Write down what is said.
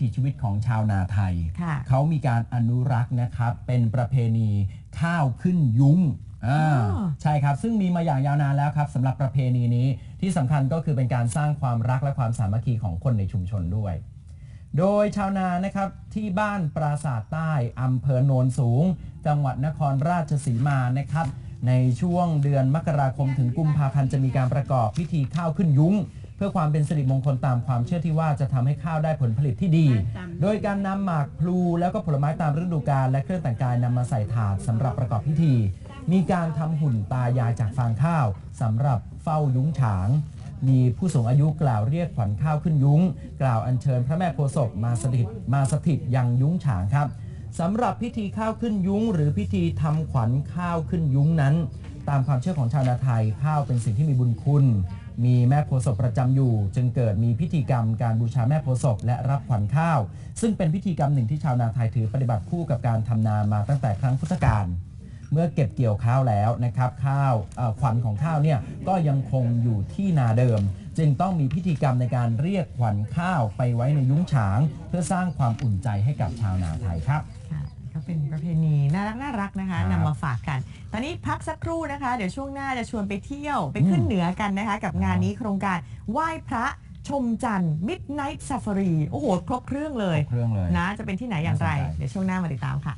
ถีชีวิตของชาวนาไทยค่ะเขามีการอนุรักษ์นะครับ เป็นประเพณีข้าวขึ้นยุ้งอ่าอ๋อใช่ครับ ซึ่งมีมาอย่างยาวนานแล้วครับสำหรับประเพณีนี้ที่สำคัญก็คือเป็นการสร้างความรักและความสามัคคีของคนในชุมชนด้วย โดยชาวนานะครับที่บ้านปราสาทใต้อำเภอโนนสูง จังหวัดนครราชสีมานะครับ ในช่วงเดือนมกราคมถึงกุมภาพันธ์จะมีการประกอบพิธีข้าวขึ้นยุ้ง เพื่อความเป็นสิริมงคลตามความเชื่อที่ว่าจะทำให้ข้าวได้ผลผลิตที่ดี โดยการนำหมากพลูแล้วก็ผลไม้ตามฤดูกาลและเครื่องแต่งกายนำมาใส่ถาดสำหรับประกอบพิธี มีการทำหุ่นตายายจากฟางข้าวสำหรับเฝ้ายุ้งฉาง มีผู้สูงอายุกล่าวเรียกขวัญข้าวขึ้นยุ้ง กล่าวอัญเชิญพระแม่โพธิ์ศพมาสถิตมาสถิตยังยุ้งฉางครับสำหรับพิธีข้าวขึ้นยุ้ง หรือพิธีทำขวัญข้าวขึ้นยุ้งนั้น ตามความเชื่อของชาวนาไทยข้าวเป็นสิ่งที่มีบุญคุณ มีแม่โพศพประจำอยู่ จึงเกิดมีพิธีกรรมการบูชาแม่โพศพและรับขวัญข้าว ซึ่งเป็นพิธีกรรมหนึ่งที่ชาวนาไทยถือปฏิบัติคู่กับการทำนามาตั้งแต่ครั้งพุทธกาลเมื่อเก็บเกี่ยวข้าวแล้วนะครับข้าวขวัญของข้าวเนี่ยก็ยังคงอยู่ที่นาเดิม จึงต้องมีพิธีกรรมในการเรียกขวัญข้าวไปไว้ในยุ้งฉาง เพื่อสร้างความอุ่นใจให้กับชาวนาไทยครับค่ะก็เป็นประเพณี รักน่ารักนะคะครับนำมาฝากกัน ตอนนี้พักสักครู่นะคะ เดี๋ยวช่วงหน้าจะชวนไปเที่ยวไปขึ้นอืมเหนือกันนะคะ กับงานนี้โครงการไหว้พระชมจันทร์ Midnight Safari โอ้โห ครบเครื่องเลยเครื่องเลย นะ จะเป็นที่ไหนอย่างไร น่าสนใจ เดี๋ยวช่วงหน้ามาติดตามค่ะ